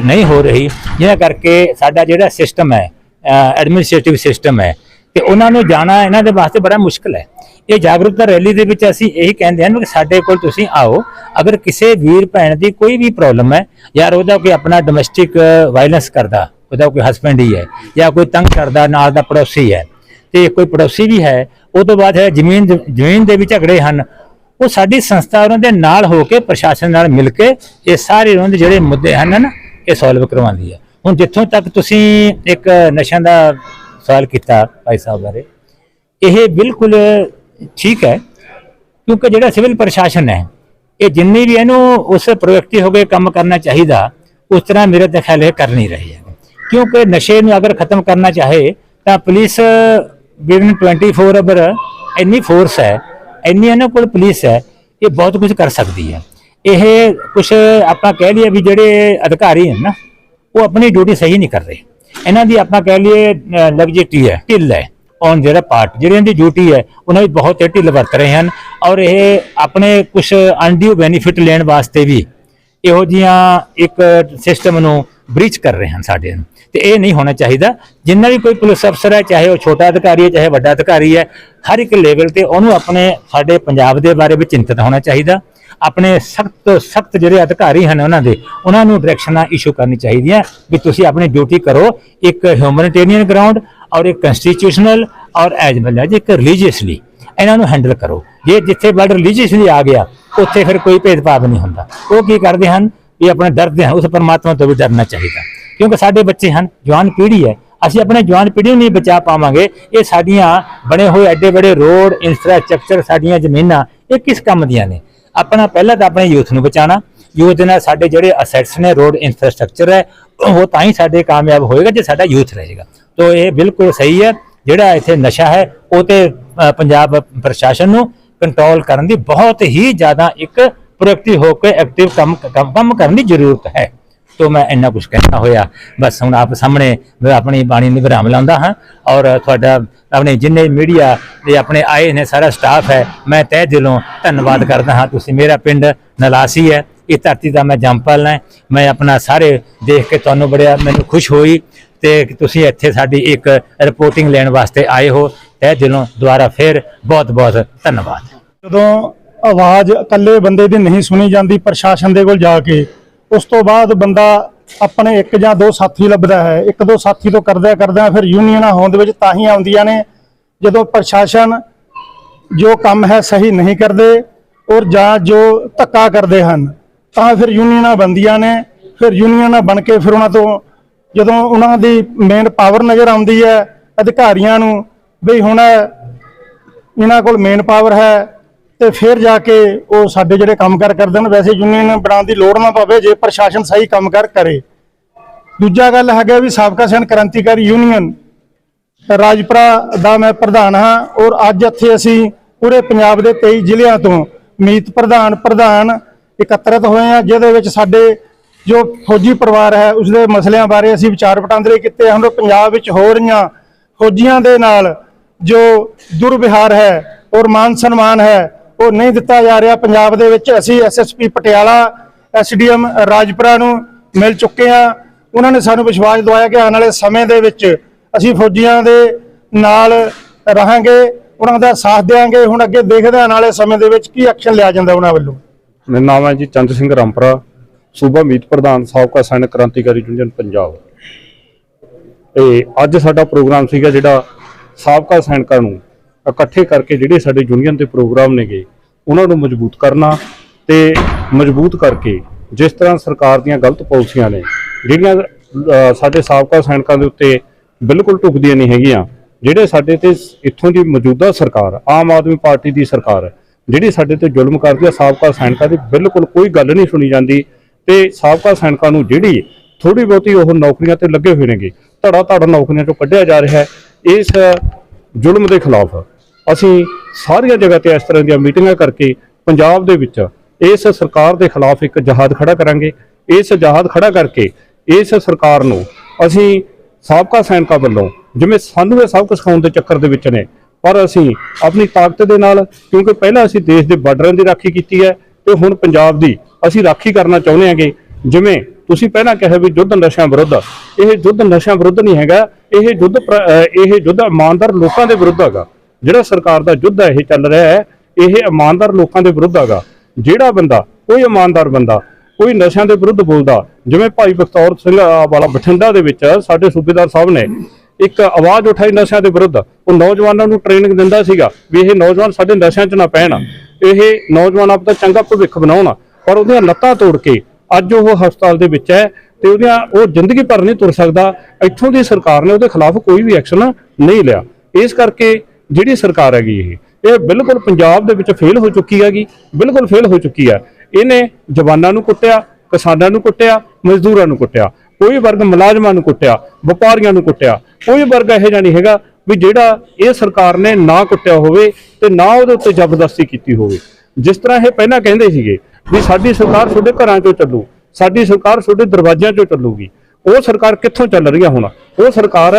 ਨਹੀਂ ਹੋ ਰਹੀ, ਜਿਹਨਾਂ ਕਰਕੇ ਸਾਡਾ ਜਿਹੜਾ ਸਿਸਟਮ ਹੈ ਐਡਮਿਨਿਸਟ੍ਰੇਟਿਵ ਸਿਸਟਮ ਹੈ, ਤੇ ਉਹਨਾਂ ਨੂੰ ਜਾਣਾ ਇਹਨਾਂ ਦੇ ਵਾਸਤੇ ਬੜਾ ਮੁਸ਼ਕਲ ਹੈ। ਇਹ ਜਾਗਰੂਕਤਾ ਰੈਲੀ ਦੇ ਵਿੱਚ ਅਸੀਂ ਇਹੀ ਕਹਿੰਦੇ ਹਾਂ ਕਿ ਸਾਡੇ ਕੋਲ ਤੁਸੀਂ ਆਓ, ਅਗਰ ਕਿਸੇ ਵੀਰ ਭੈਣ ਦੀ ਕੋਈ ਵੀ ਪ੍ਰੋਬਲਮ ਹੈ, ਯਾਰ ਉਹਦਾ ਕੋਈ ਆਪਣਾ ਡੋਮੈਸਟਿਕ ਵਾਇਲੈਂਸ ਕਰਦਾ, ਉਹਦਾ ਕੋਈ ਹਸਬੈਂਡ ਹੀ ਹੈ, ਜਾਂ ਕੋਈ ਤੰਗ ਕਰਦਾ, ਨਾਲ ਦਾ ਪੜੋਸੀ ਹੈ ਤੇ ਕੋਈ ਪੜੋਸੀ ਵੀ ਹੈ, ਉਹ ਤੋਂ ਬਾਅਦ ਹੈ ਜ਼ਮੀਨ ਜ਼ਮੀਨ ਦੇ ਵੀ ਝਗੜੇ ਹਨ, ਉਹ ਸਾਡੀ ਸੰਸਥਾ ਉਹਨਾਂ ਦੇ ਨਾਲ ਹੋ ਕੇ ਪ੍ਰਸ਼ਾਸਨ ਨਾਲ ਮਿਲ ਕੇ ਇਹ ਸਾਰੇ ਉਹਨਾਂ ਦੇ ਜਿਹੜੇ ਮੁੱਦੇ ਹਨ ਨਾ, ਇਹ ਸੋਲਵ ਕਰਵਾਉਂਦੀ ਹੈ। ਹੁਣ ਜਿੱਥੋਂ ਤੱਕ ਤੁਸੀਂ ਇੱਕ ਨਸ਼ਿਆਂ ਦਾ ਸਵਾਲ ਕੀਤਾ ਭਾਈ ਸਾਹਿਬ ਬਾਰੇ, ਇਹ ਬਿਲਕੁਲ ਠੀਕ ਹੈ, ਕਿਉਂਕਿ ਜਿਹੜਾ ਸਿਵਲ ਪ੍ਰਸ਼ਾਸਨ ਹੈ, ਇਹ ਜਿੰਨੀ ਵੀ ਇਹਨੂੰ ਉਸ ਪ੍ਰੋਜੈਕਟਿਵ ਹੋ ਕੇ ਕੰਮ ਕਰਨਾ ਚਾਹੀਦਾ, ਉਸ ਤਰ੍ਹਾਂ ਮੇਰੇ ਤੇ ਖਿਆਲ ਇਹ ਕਰ ਨਹੀਂ ਰਹੀ ਹੈ ਕਿਉਂਕਿ ਨਸ਼ੇ ਨੂੰ ਅਗਰ ਖਤਮ ਕਰਨਾ ਚਾਹੇ, ਤਾਂ ਪੁਲਿਸ ਵਿਦਨ 24 ਅਵਰ ਇੰਨੀ ਫੋਰਸ ਹੈ, ਇੰਨੀ ਇਹਨਾਂ ਕੋਲ ਪੁਲਿਸ ਹੈ, ਇਹ ਬਹੁਤ ਕੁਝ ਕਰ ਸਕਦੀ ਹੈ। ਇਹ ਕੁਝ ਆਪਾਂ ਕਹਿ ਲਈਏ ਵੀ ਜਿਹੜੇ ਅਧਿਕਾਰੀ ਹਨ ਨਾ, ਉਹ ਆਪਣੀ ਡਿਊਟੀ ਸਹੀ ਨਹੀਂ ਕਰ ਰਹੇ। ਇਹਨਾਂ ਦੀ ਆਪਾਂ ਕਹਿ ਲਈਏ ਲਗਜਿਟੀ ਹੈ, ਢਿੱਲ ਹੈ ਔਨ ਜਿਹੜਾ ਪਾਰਟ ਜਿਹੜੀ ਇਹਨਾਂ ਦੀ ਡਿਊਟੀ ਹੈ, ਉਹਨਾਂ ਵਿੱਚ ਬਹੁਤ ਢਿੱਲ ਵਰਤ ਰਹੇ ਹਨ। ਔਰ ਇਹ ਆਪਣੇ ਕੁਝ ਅਨਡਿਊ ਬੈਨੀਫਿਟ ਲੈਣ ਵਾਸਤੇ ਵੀ ਇਹੋ ਜੀਆਂ ਇੱਕ ਸਿਸਟਮ ਨੂੰ ਬ੍ਰੀਚ ਕਰ ਰਹੇ ਹਨ ਸਾਡੇ ਨੂੰ। ਤੇ ਇਹ ਨਹੀਂ ਹੋਣਾ ਚਾਹੀਦਾ। ਜਿੰਨਾ ਵੀ ਕੋਈ ਪੁਲਿਸ ਅਫਸਰ ਹੈ, ਚਾਹੇ ਉਹ ਛੋਟਾ ਅਧਿਕਾਰੀ ਹੈ, ਚਾਹੇ ਵੱਡਾ ਅਧਿਕਾਰੀ ਹੈ, ਹਰ ਇੱਕ ਲੈਵਲ ਤੇ ਉਹਨੂੰ ਆਪਣੇ ਸਾਡੇ ਪੰਜਾਬ ਦੇ ਬਾਰੇ ਵਿੱਚ ਚਿੰਤਤ ਹੋਣਾ ਚਾਹੀਦਾ। ਆਪਣੇ ਸਖਤ ਸਖਤ ਜਿਹੜੇ ਅਧਿਕਾਰੀ ਹਨ ਉਹਨਾਂ ਦੇ, ਉਹਨਾਂ ਨੂੰ ਡਾਇਰੈਕਸ਼ਨਾਂ ਇਸ਼ੂ ਕਰਨੀ ਚਾਹੀਦੀਆਂ ਵੀ ਤੁਸੀਂ ਆਪਣੀ ਡਿਊਟੀ ਕਰੋ। ਇੱਕ ਹਿਊਮਨਿਟੇਰੀਅਨ ਗਰਾਊਂਡ ਔਰ ਇੱਕ ਕਨਸਟੀਟਿਊਸ਼ਨਲ ਔਰ ਐਜ ਵੈਲ ਐਜ ਇੱਕ ਰਿਲੀਜੀਅਸਲੀ ਇਹਨਾਂ ਨੂੰ ਹੈਂਡਲ ਕਰੋ। ਜੇ ਜਿੱਥੇ ਬਲਡ ਰਿਲੀਜੀਅਸਲੀ ਆ ਗਿਆ, ਉੱਥੇ ਫਿਰ ਕੋਈ ਭੇਦਭਾਵ ਨਹੀਂ ਹੁੰਦਾ। ਉਹ ਕੀ ਕਰਦੇ ਹਨ? ਵੀ ਆਪਣੇ ਡਰਦੇ ਹਨ ਉਸ ਪਰਮਾਤਮਾ ਤੋਂ ਵੀ ਡਰਨਾ ਚਾਹੀਦਾ। ਕਿਉਂਕਿ ਸਾਡੇ ਬੱਚੇ ਹਨ, ਜਵਾਨ ਪੀੜ੍ਹੀ ਹੈ। ਅਸੀਂ ਆਪਣੇ ਜਵਾਨ ਪੀੜ੍ਹੀ ਨੂੰ ਨਹੀਂ ਬਚਾ ਪਾਵਾਂਗੇ। ਇਹ ਸਾਡੀਆਂ ਬਣੇ ਹੋਏ ਐਡੇ ਬੜੇ ਰੋਡ ਇਨਫਰਾਸਟ੍ਰਕਚਰ ਸਾਡੀਆਂ ਜ਼ਮੀਨਾਂ, ਇਹ ਕਿਸ ਕੰਮ ਦੀਆਂ ਨੇ? ਆਪਣਾ ਪਹਿਲਾਂ ਤਾਂ ਆਪਣੇ ਯੂਥ ਨੂੰ ਬਚਾਉਣਾ। ਯੂਥ ਦੇ ਨਾਲ ਸਾਡੇ ਜਿਹੜੇ ਅਸੈਟਸ ਨੇ ਰੋਡ ਇਨਫਰਾਸਟ੍ਰਕਚਰ ਹੈ, ਉਹ ਤਾਂ ਹੀ ਸਾਡੇ ਕਾਮਯਾਬ ਹੋਏਗਾ ਜੇ ਸਾਡਾ ਯੂਥ ਰਹੇਗਾ। ਤੋ ਇਹ ਬਿਲਕੁਲ ਸਹੀ ਹੈ। ਜਿਹੜਾ ਇੱਥੇ ਨਸ਼ਾ ਹੈ, ਉਹ ਤੇ ਪੰਜਾਬ ਪ੍ਰਸ਼ਾਸਨ ਨੂੰ ਕੰਟਰੋਲ ਕਰਨ ਦੀ ਬਹੁਤ ਹੀ ਜ਼ਿਆਦਾ ਇੱਕ ਪ੍ਰੋਐਕਟਿਵ ਹੋ ਕੇ ਐਕਟਿਵ ਕੰਮ ਕੰਮ ਕੰਮ ਕਰਨ ਦੀ ਜ਼ਰੂਰਤ ਹੈ। ਤੋ ਮੈਂ ਇੰਨਾ ਕੁਝ ਕਹਿਣਾ ਹੋਇਆ। ਬਸ ਹੁਣ ਆਪ ਸਾਹਮਣੇ ਮੈਂ ਆਪਣੀ ਬਾਣੀ ਨੂੰ ਵਿਰਾਮ ਲਾਉਂਦਾ ਹਾਂ ਔਰ ਤੁਹਾਡਾ ਆਪਣੇ ਜਿੰਨੇ ਮੀਡੀਆ ਦੇ ਆਪਣੇ ਆਏ ਨੇ ਸਾਰਾ ਸਟਾਫ ਹੈ, ਮੈਂ ਤਹਿ ਦਿਲੋਂ ਧੰਨਵਾਦ ਕਰਦਾ ਹਾਂ। ਤੁਸੀਂ ਮੇਰਾ ਪਿੰਡ ਨਲਾਸੀ ਹੈ। ਇਹ ਧਰਤੀ ਦਾ ਮੈਂ ਜੰਪਲ ਹਾਂ। ਮੈਂ ਆਪਣਾ ਸਾਰੇ ਦੇਖ ਕੇ ਤੁਹਾਨੂੰ ਬੜਿਆ ਮੈਨੂੰ ਖੁਸ਼ ਹੋਈ ਤੇ ਤੁਸੀਂ ਇੱਥੇ ਸਾਡੀ ਇੱਕ ਰਿਪੋਰਟਿੰਗ ਲੈਣ ਵਾਸਤੇ ਆਏ ਹੋ। ਤਹਿ ਦਿਲੋਂ ਦੁਬਾਰਾ ਫਿਰ ਬਹੁਤ ਬਹੁਤ ਧੰਨਵਾਦ। ਜਦੋਂ ਆਵਾਜ਼ ਇਕੱਲੇ ਬੰਦੇ ਦੀ ਨਹੀਂ ਸੁਣੀ ਜਾਂਦੀ ਪ੍ਰਸ਼ਾਸਨ ਦੇ ਕੋਲ ਜਾ ਕੇ, ਉਸ ਤੋਂ ਬਾਅਦ ਬੰਦਾ ਆਪਣੇ ਇੱਕ ਜਾਂ ਦੋ ਸਾਥੀ ਲੱਭਦਾ ਹੈ, ਇੱਕ ਦੋ ਸਾਥੀ ਤੋਂ ਕਰਦਿਆਂ ਕਰਦਿਆਂ ਫਿਰ ਯੂਨੀਅਨਾਂ ਹੋਣ ਦੇ ਵਿੱਚ ਤਾਂ ਹੀ ਆਉਂਦੀਆਂ ਨੇ, ਜਦੋਂ ਪ੍ਰਸ਼ਾਸਨ ਜੋ ਕੰਮ ਹੈ ਸਹੀ ਨਹੀਂ ਕਰਦੇ ਔਰ ਜਾਂ ਜੋ ਧੱਕਾ ਕਰਦੇ ਹਨ, ਤਾਂ ਫਿਰ ਯੂਨੀਅਨਾਂ ਬੰਦੀਆਂ ਨੇ, ਫਿਰ ਯੂਨੀਅਨਾਂ ਬਣ ਕੇ ਫਿਰ ਉਹਨਾਂ ਤੋਂ ਜਦੋਂ ਉਹਨਾਂ ਦੀ ਮੇਨ ਪਾਵਰ ਨਜ਼ਰ ਆਉਂਦੀ ਹੈ, ਅਧਿਕਾਰੀਆਂ ਨੂੰ ਬਈ ਹੁਣ ਇਹਨਾਂ ਕੋਲ ਮੇਨ ਪਾਵਰ ਹੈ ਤੇ ਫਿਰ ਜਾ ਕੇ ਉਹ ਸਾਡੇ ਜਿਹੜੇ ਕੰਮ ਕੰਮਕਾਰ ਕਰਦੇ ਨੇ, ਵੈਸੇ ਯੂਨੀਅਨ ਬਣਾਉਣ ਦੀ ਲੋੜ ਨਾ ਪਵੇ, ਜੇ ਪ੍ਰਸ਼ਾਸਨ ਸਹੀ ਕੰਮ ਕੰਮਕਾਰ ਕਰੇ। ਦੂਜਾ ਗੱਲ ਹੈਗਾ ਵੀ ਸਾਬਕਾ ਸੈਨ ਕ੍ਰਾਂਤੀਕਾਰੀ ਯੂਨੀਅਨ ਰਾਜਪੁਰਾ ਦਾ ਮੈਂ ਪ੍ਰਧਾਨ ਹਾਂ ਔਰ ਅੱਜ ਇੱਥੇ ਅਸੀਂ ਪੂਰੇ ਪੰਜਾਬ ਦੇ 23 ਜ਼ਿਲ੍ਹਿਆਂ ਤੋਂ ਮੀਤ ਪ੍ਰਧਾਨ ਪ੍ਰਧਾਨ ਇਕੱਤਰਿਤ ਹੋਏ ਹਾਂ, ਜਿਹਦੇ ਵਿੱਚ ਸਾਡੇ ਜੋ ਫੌਜੀ ਪਰਿਵਾਰ ਹੈ ਉਸ ਦੇ ਮਸਲਿਆਂ ਬਾਰੇ ਅਸੀਂ ਵਿਚਾਰ ਵਟਾਂਦਰੇ ਕੀਤੇ ਹਨ ਪੰਜਾਬ ਵਿੱਚ ਹੋ ਰਹੀਆਂ ਫੌਜੀਆਂ ਦੇ ਨਾਲ ਜੋ ਦੁਰਵਿਹਾਰ ਹੈ ਔਰ ਮਾਨ ਸਨਮਾਨ ਹੈ, ਉਹ ਨਹੀਂ ਦਿੱਤਾ ਜਾ ਰਿਹਾ। ਪੰਜਾਬ ਦੇ ਵਿੱਚ ਅਸੀਂ ਐਸਐਸਪੀ ਪਟਿਆਲਾ ਐਸਡੀਐਮ ਰਾਜਪੁਰਾ ਨੂੰ ਮਿਲ ਚੁੱਕੇ ਹਾਂ। ਉਹਨਾਂ ਨੇ ਸਾਨੂੰ ਵਿਸ਼ਵਾਸ ਦਿਵਾਇਆ ਕਿ ਆਉਣ ਵਾਲੇ ਸਮੇਂ ਦੇ ਵਿੱਚ ਅਸੀਂ ਫੌਜੀਆਂ ਦੇ ਨਾਲ ਰਹਾਂਗੇ, ਉਹਨਾਂ ਦਾ ਸਾਥ ਦੇਵਾਂਗੇ ਹੁਣ ਅੱਗੇ ਦੇਖਦੇ ਹਾਂ ਆਉਣ ਵਾਲੇ ਸਮੇਂ ਦੇ ਵਿੱਚ ਕੀ ਐਕਸ਼ਨ ਲਿਆ ਜਾਂਦਾ ਉਹਨਾਂ ਵੱਲੋਂ। ਮੇਰਾ ਨਾਮ ਹੈ ਜੀ ਚੰਦ ਸਿੰਘ ਰਾਮਪੁਰਾ, ਸੂਬਾ ਮੀਤ ਪ੍ਰਧਾਨ, ਸਾਬਕਾ ਸੈਨਿਕ ਕ੍ਰਾਂਤੀਕਾਰੀ ਯੂਨੀਅਨ ਪੰਜਾਬ। ਤੇ ਅੱਜ ਸਾਡਾ ਪ੍ਰੋਗਰਾਮ ਸੀਗਾ ਜਿਹੜਾ ਸਾਬਕਾ ਸੈਨਿਕਾਂ ਨੂੰ ਇਕੱਠੇ ਕਰਕੇ ਜਿਹੜੇ ਸਾਡੇ ਯੂਨੀਅਨ ਦੇ ਪ੍ਰੋਗਰਾਮ ਨੇਗੇ, ਉਹਨਾਂ ਨੂੰ ਮਜ਼ਬੂਤ ਕਰਨਾ ਤੇ ਮਜ਼ਬੂਤ ਕਰਕੇ ਜਿਸ ਤਰ੍ਹਾਂ ਸਰਕਾਰ ਦੀਆਂ ਗਲਤ ਪਾਲਿਸੀਆਂ ਨੇ, ਜਿਹੜੀਆਂ ਸਾਡੇ ਸਾਬਕਾ ਸੈਨਿਕਾਂ ਦੇ ਉੱਤੇ ਬਿਲਕੁਲ ਢੁਕਦੀਆਂ ਨਹੀਂ ਹੈਗੀਆਂ, ਜਿਹੜੇ ਸਾਡੇ ਤੇ ਇੱਥੋਂ ਦੀ ਮੌਜੂਦਾ ਸਰਕਾਰ, ਆਮ ਆਦਮੀ ਪਾਰਟੀ ਦੀ ਸਰਕਾਰ, ਜਿਹੜੀ ਸਾਡੇ ਤੇ ਜ਼ੁਲਮ ਕਰਦੀ ਆ, ਸਾਬਕਾ ਸੈਨਿਕਾਂ ਦੀ ਬਿਲਕੁਲ ਕੋਈ ਗੱਲ ਨਹੀਂ ਸੁਣੀ ਜਾਂਦੀ ਤੇ ਸਾਬਕਾ ਸੈਨਿਕਾਂ ਨੂੰ ਜਿਹੜੀ ਥੋੜੀ ਬਹੁਤੀ ਉਹ ਨੌਕਰੀਆਂ ਤੇ ਲੱਗੇ ਹੋਏ ਨੇਗੇ ਧੜਾ ਧੜ ਨੌਕਰੀਆਂ ਚੋਂ ਕੱਢਿਆ ਜਾ ਰਿਹਾ ਹੈ ਇਸ ਜ਼ੁਲਮ ਦੇ ਖਿਲਾਫ ਅਸੀਂ ਸਾਰੀਆਂ ਜਗ੍ਹਾ ਤੇ ਇਸ ਤਰ੍ਹਾਂ ਦੀਆਂ ਮੀਟਿੰਗਾਂ ਕਰਕੇ ਪੰਜਾਬ ਦੇ ਵਿੱਚ ਇਸ ਸਰਕਾਰ ਦੇ ਖਿਲਾਫ ਇੱਕ ਜਹਾਦ ਖੜਾ ਕਰਾਂਗੇ। ਇਸ ਜਹਾਦ ਖੜਾ ਕਰਕੇ ਇਸ ਸਰਕਾਰ ਨੂੰ ਅਸੀਂ ਸਾਬਕਾ ਸੈਨਿਕਾਂ ਵੱਲੋਂ ਜਿਵੇਂ ਸਾਨੂੰ ਇਹ ਸਭ ਕੁਝ ਸਿਖਾਉਣ ਦੇ ਚੱਕਰ ਦੇ ਵਿੱਚ ਨੇ, ਪਰ ਅਸੀਂ ਆਪਣੀ ਤਾਕਤ ਦੇ ਨਾਲ, ਕਿਉਂਕਿ ਪਹਿਲਾਂ ਅਸੀਂ ਦੇਸ਼ ਦੇ ਬਾਰਡਰਾਂ ਦੀ ਰਾਖੀ ਕੀਤੀ ਹੈ ਤੇ ਹੁਣ ਪੰਜਾਬ ਦੀ ਅਸੀਂ ਰਾਖੀ ਕਰਨਾ ਚਾਹੁੰਦੇ ਹਾਂਗੇ। ਜਿਵੇਂ ਤੁਸੀਂ ਪਹਿਲਾਂ ਕਿਹਾ ਵੀ ਯੁੱਧ ਨਸ਼ਿਆਂ ਵਿਰੁੱਧ, ਇਹ ਯੁੱਧ ਨਸ਼ਿਆਂ ਵਿਰੁੱਧ ਨਹੀਂ ਹੈਗਾ। ਇਹ ਯੁੱਧ ਇਹ ਯੁੱਧ ਇਮਾਨਦਾਰ ਲੋਕਾਂ ਦੇ ਵਿਰੁੱਧ ਹੈਗਾ। ਜਿਹੜਾ ਸਰਕਾਰ ਦਾ ਯੁੱਧ ਹੈ, ਇਹ ਚੱਲ ਰਿਹਾ ਹੈ, ਇਹ ਇਮਾਨਦਾਰ ਲੋਕਾਂ ਦੇ ਵਿਰੁੱਧ ਹੈਗਾ। ਜਿਹੜਾ ਬੰਦਾ, ਕੋਈ ਇਮਾਨਦਾਰ ਬੰਦਾ, ਕੋਈ ਨਸ਼ਿਆਂ ਦੇ ਵਿਰੁੱਧ ਬੋਲਦਾ, ਜਿਵੇਂ ਭਾਈ ਬਖਤੌਰ ਸਿੰਘ ਵਾਲਾ ਬਠਿੰਡਾ ਦੇ ਵਿੱਚ ਸਾਡੇ ਸੂਬੇਦਾਰ ਸਾਹਿਬ ਨੇ ਇੱਕ ਆਵਾਜ਼ ਉਠਾਈ ਨਸ਼ਿਆਂ ਦੇ ਵਿਰੁੱਧ। ਉਹ ਨੌਜਵਾਨਾਂ ਨੂੰ ਟ੍ਰੇਨਿੰਗ ਦਿੰਦਾ ਸੀਗਾ ਵੀ ਇਹ ਨੌਜਵਾਨ ਸਾਡੇ ਨਸ਼ਿਆਂ 'ਚ ਨਾ ਪੈਣ। ਇਹ ਨੌਜਵਾਨ ਆਪਦਾ ਚੰਗਾ ਭਵਿੱਖ ਬਣਾਉਣ। ਪਰ ਉਹਦੀਆਂ ਲੱਤਾਂ ਤੋੜ ਕੇ ਅੱਜ ਉਹ ਹਸਪਤਾਲ ਦੇ ਵਿੱਚ ਹੈ। ਤੇ ਉਹਦੀਆਂ ਉਹ ਜ਼ਿੰਦਗੀ ਭਰ ਨਹੀਂ ਤੁਰ ਸਕਦਾ, ਇੱਥੋਂ ਦੀ ਸਰਕਾਰ ਨੇ ਉਹਦੇ ਖਿਲਾਫ ਕੋਈ ਵੀ ਐਕਸ਼ਨ ਨਹੀਂ ਲਿਆ। ਇਸ ਕਰਕੇ ਜਿਹੜੀ ਸਰਕਾਰ ਹੈਗੀ ਇਹ ਇਹ ਬਿਲਕੁਲ ਪੰਜਾਬ ਦੇ ਵਿੱਚ ਫੇਲ ਹੋ ਚੁੱਕੀ ਹੈਗੀ, ਬਿਲਕੁਲ ਫੇਲ ਹੋ ਚੁੱਕੀ ਹੈ। ਇਹਨੇ ਜਵਾਨਾਂ ਨੂੰ ਕੁੱਟਿਆ, ਕਿਸਾਨਾਂ ਨੂੰ ਕੁੱਟਿਆ, ਮਜ਼ਦੂਰਾਂ ਨੂੰ ਕੁੱਟਿਆ, ਕੋਈ ਵਰਗ ਮੁਲਾਜ਼ਮਾਂ ਨੂੰ ਕੁੱਟਿਆ, ਵਪਾਰੀਆਂ ਨੂੰ ਕੁੱਟਿਆ, ਕੋਈ ਵਰਗ ਇਹੋ ਜਿਹਾ ਨਹੀਂ ਹੈਗਾ ਵੀ ਜਿਹੜਾ ਇਹ ਸਰਕਾਰ ਨੇ ਨਾ ਕੁੱਟਿਆ ਹੋਵੇ ਤੇ ਨਾ ਉਹਦੇ ਉੱਤੇ ਜ਼ਬਰਦਸਤੀ ਕੀਤੀ ਹੋਵੇ। ਜਿਸ ਤਰ੍ਹਾਂ ਇਹ ਪਹਿਲਾਂ ਕਹਿੰਦੇ ਸੀਗੇ ਵੀ ਸਾਡੀ ਸਰਕਾਰ ਤੁਹਾਡੇ ਘਰਾਂ 'ਚੋਂ ਚੱਲੂ ਸਾਡੀ ਸਰਕਾਰ ਤੁਹਾਡੇ ਦਰਵਾਜ਼ਿਆਂ 'ਚੋਂ ਚੱਲੂਗੀ। ਉਹ ਸਰਕਾਰ ਕਿੱਥੋਂ ਚੱਲ ਰਹੀ ਹੈ ਹੁਣ? ਉਹ ਸਰਕਾਰ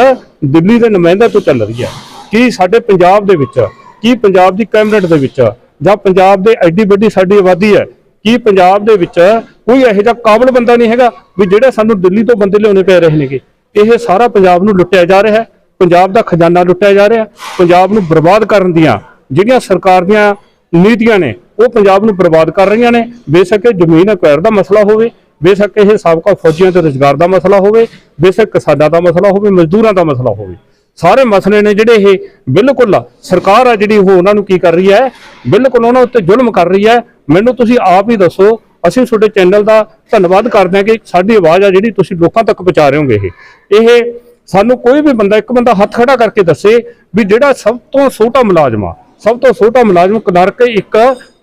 ਦਿੱਲੀ ਦੇ ਨੁਮਾਇੰਦੇ ਤੋਂ ਚੱਲ ਰਹੀ ਹੈ ਕੀ ਸਾਡੇ ਪੰਜਾਬ ਦੇ ਵਿੱਚ, ਕੀ ਪੰਜਾਬ ਦੀ ਕੈਬਨਿਟ ਦੇ ਵਿੱਚ, ਜਾਂ ਪੰਜਾਬ ਦੇ ਐਡੀ ਵੱਡੀ ਸਾਡੀ ਆਬਾਦੀ ਹੈ, ਕੀ ਪੰਜਾਬ ਦੇ ਵਿੱਚ ਕੋਈ ਇਹੋ ਜਿਹਾ ਕਾਬਲ ਬੰਦਾ ਨਹੀਂ ਹੈਗਾ ਵੀ ਜਿਹੜੇ ਸਾਨੂੰ ਦਿੱਲੀ ਤੋਂ ਬੰਦੇ ਲਿਆਉਣੇ ਪੈ ਰਹੇ ਨੇਗੇ। ਇਹ ਸਾਰਾ ਪੰਜਾਬ ਨੂੰ ਲੁੱਟਿਆ ਜਾ ਰਿਹਾ ਹੈ। ਪੰਜਾਬ ਦਾ ਖਜ਼ਾਨਾ ਲੁੱਟਿਆ ਜਾ ਰਿਹਾ ਪੰਜਾਬ ਨੂੰ ਬਰਬਾਦ ਕਰਨ ਦੀਆਂ ਜਿਹੜੀਆਂ ਸਰਕਾਰ ਦੀਆਂ ਨੀਤੀਆਂ ਨੇ, ਉਹ ਪੰਜਾਬ ਨੂੰ ਬਰਬਾਦ ਕਰ ਰਹੀਆਂ ਨੇ। ਬੇਸ਼ੱਕ ਜ਼ਮੀਨ ਅਕਵਾਇਰ ਦਾ ਮਸਲਾ ਹੋਵੇ ਬੇਸ਼ੱਕ ਇਹ ਸਾਬਕਾ ਫੌਜੀਆਂ ਤੇ ਰੁਜ਼ਗਾਰ ਦਾ ਮਸਲਾ ਹੋਵੇ, ਬੇਸ਼ੱਕ ਕਿਸਾਨਾਂ ਦਾ ਮਸਲਾ ਹੋਵੇ, ਮਜ਼ਦੂਰਾਂ ਦਾ ਮਸਲਾ ਹੋਵੇ। ਸਾਰੇ ਮਸਲੇ ਨੇ ਜਿਹੜੇ ਇਹ ਬਿਲਕੁਲ ਸਰਕਾਰ ਆ ਜਿਹੜੀ ਉਹ ਉਹਨਾਂ ਨੂੰ ਕੀ ਕਰ ਰਹੀ ਹੈ, ਬਿਲਕੁਲ ਉਹਨਾਂ ਉੱਤੇ ਜ਼ੁਲਮ ਕਰ ਰਹੀ ਹੈ। ਮੈਨੂੰ ਤੁਸੀਂ ਆਪ ਹੀ ਦੱਸੋ, ਅਸੀਂ ਤੁਹਾਡੇ ਚੈਨਲ ਦਾ ਧੰਨਵਾਦ ਕਰਦੇ ਹਾਂ ਕਿ ਸਾਡੀ ਆਵਾਜ਼ ਆ ਜਿਹੜੀ ਤੁਸੀਂ ਲੋਕਾਂ ਤੱਕ ਪਹੁੰਚਾ ਰਹੇ ਹੋਗੇ ਇਹ। ਇਹ ਸਾਨੂੰ ਕੋਈ ਵੀ ਬੰਦਾ, ਇੱਕ ਬੰਦਾ ਹੱਥ ਖੜਾ ਕਰਕੇ ਦੱਸੇ ਵੀ ਜਿਹੜਾ ਸਭ ਤੋਂ ਛੋਟਾ ਮੁਲਾਜ਼ਮ ਆ, ਸਭ ਤੋਂ ਛੋਟਾ ਮੁਲਾਜ਼ਮ ਕਨਰਕ ਇੱਕ